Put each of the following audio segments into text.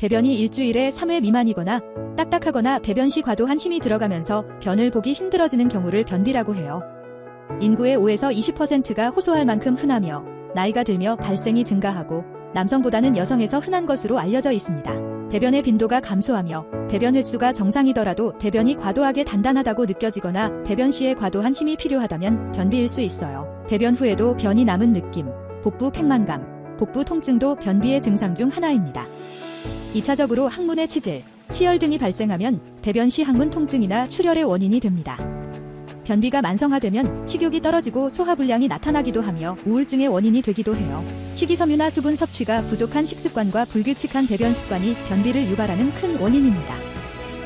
배변이 일주일에 3회 미만이거나 딱딱하거나 배변 시 과도한 힘이 들어가면서 변을 보기 힘들어지는 경우를 변비라고 해요. 인구의 5에서 20%가 호소할 만큼 흔하며 나이가 들며 발생이 증가하고 남성보다는 여성에서 흔한 것으로 알려져 있습니다. 배변의 빈도가 감소하며 배변 횟수가 정상이더라도 대변이 과도하게 단단하다고 느껴지거나 배변 시에 과도한 힘이 필요하다면 변비일 수 있어요. 배변 후에도 변이 남은 느낌, 복부 팽만감, 복부 통증도 변비의 증상 중 하나입니다. 2차적으로 항문의 치질, 치열 등이 발생하면 배변 시 항문 통증이나 출혈의 원인이 됩니다. 변비가 만성화되면 식욕이 떨어지고 소화불량이 나타나기도 하며 우울증의 원인이 되기도 해요. 식이섬유나 수분 섭취가 부족한 식습관과 불규칙한 배변 습관이 변비를 유발하는 큰 원인입니다.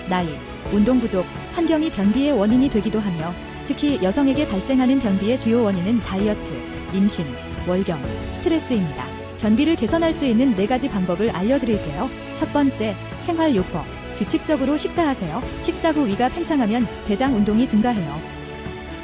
나이, 운동 부족, 환경이 변비의 원인이 되기도 하며 특히 여성에게 발생하는 변비의 주요 원인은 다이어트, 임신, 월경, 스트레스입니다. 변비를 개선할 수 있는 네 가지 방법을 알려드릴게요. 첫 번째, 생활요법. 규칙적으로 식사하세요. 식사 후 위가 팽창하면 대장 운동이 증가해요.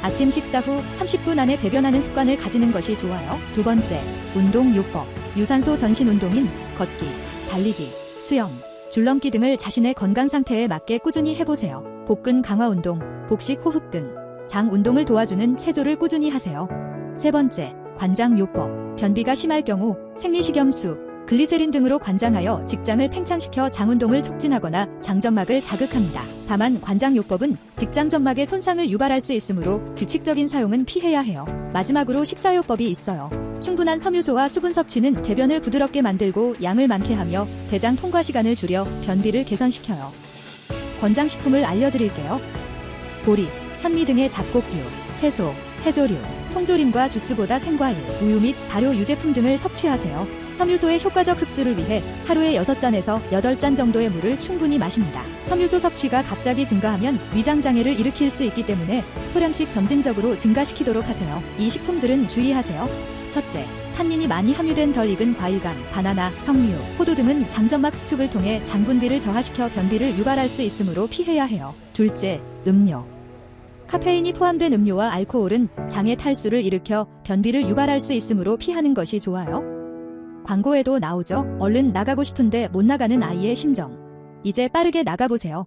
아침 식사 후 30분 안에 배변하는 습관을 가지는 것이 좋아요. 두 번째, 운동요법. 유산소 전신 운동인 걷기, 달리기, 수영, 줄넘기 등을 자신의 건강 상태에 맞게 꾸준히 해보세요. 복근 강화 운동, 복식 호흡 등 장 운동을 도와주는 체조를 꾸준히 하세요. 세 번째, 관장요법. 변비가 심할 경우 생리식염수, 글리세린 등으로 관장하여 직장을 팽창시켜 장운동을 촉진하거나 장점막을 자극합니다. 다만 관장요법은 직장 점막에 손상을 유발할 수 있으므로 규칙적인 사용은 피해야 해요. 마지막으로 식사요법이 있어요. 충분한 섬유소와 수분 섭취는 대변을 부드럽게 만들고 양을 많게 하며 대장 통과 시간을 줄여 변비를 개선시켜요. 권장식품을 알려드릴게요. 보리, 현미 등의 잡곡류, 채소, 해조류, 통조림과 주스보다 생과일, 우유 및 발효 유제품 등을 섭취하세요. 섬유소의 효과적 흡수를 위해 하루에 6잔에서 8잔 정도의 물을 충분히 마십니다. 섬유소 섭취가 갑자기 증가하면 위장장애를 일으킬 수 있기 때문에 소량씩 점진적으로 증가시키도록 하세요. 이 식품들은 주의하세요. 첫째, 탄닌이 많이 함유된 덜 익은 과일감, 바나나, 석류, 포도 등은 장점막 수축을 통해 장분비를 저하시켜 변비를 유발할 수 있으므로 피해야 해요. 둘째, 음료. 카페인이 포함된 음료와 알코올은 장의 탈수를 일으켜 변비를 유발할 수 있으므로 피하는 것이 좋아요. 광고에도 나오죠. 얼른 나가고 싶은데 못 나가는 아이의 심정. 이제 빠르게 나가보세요.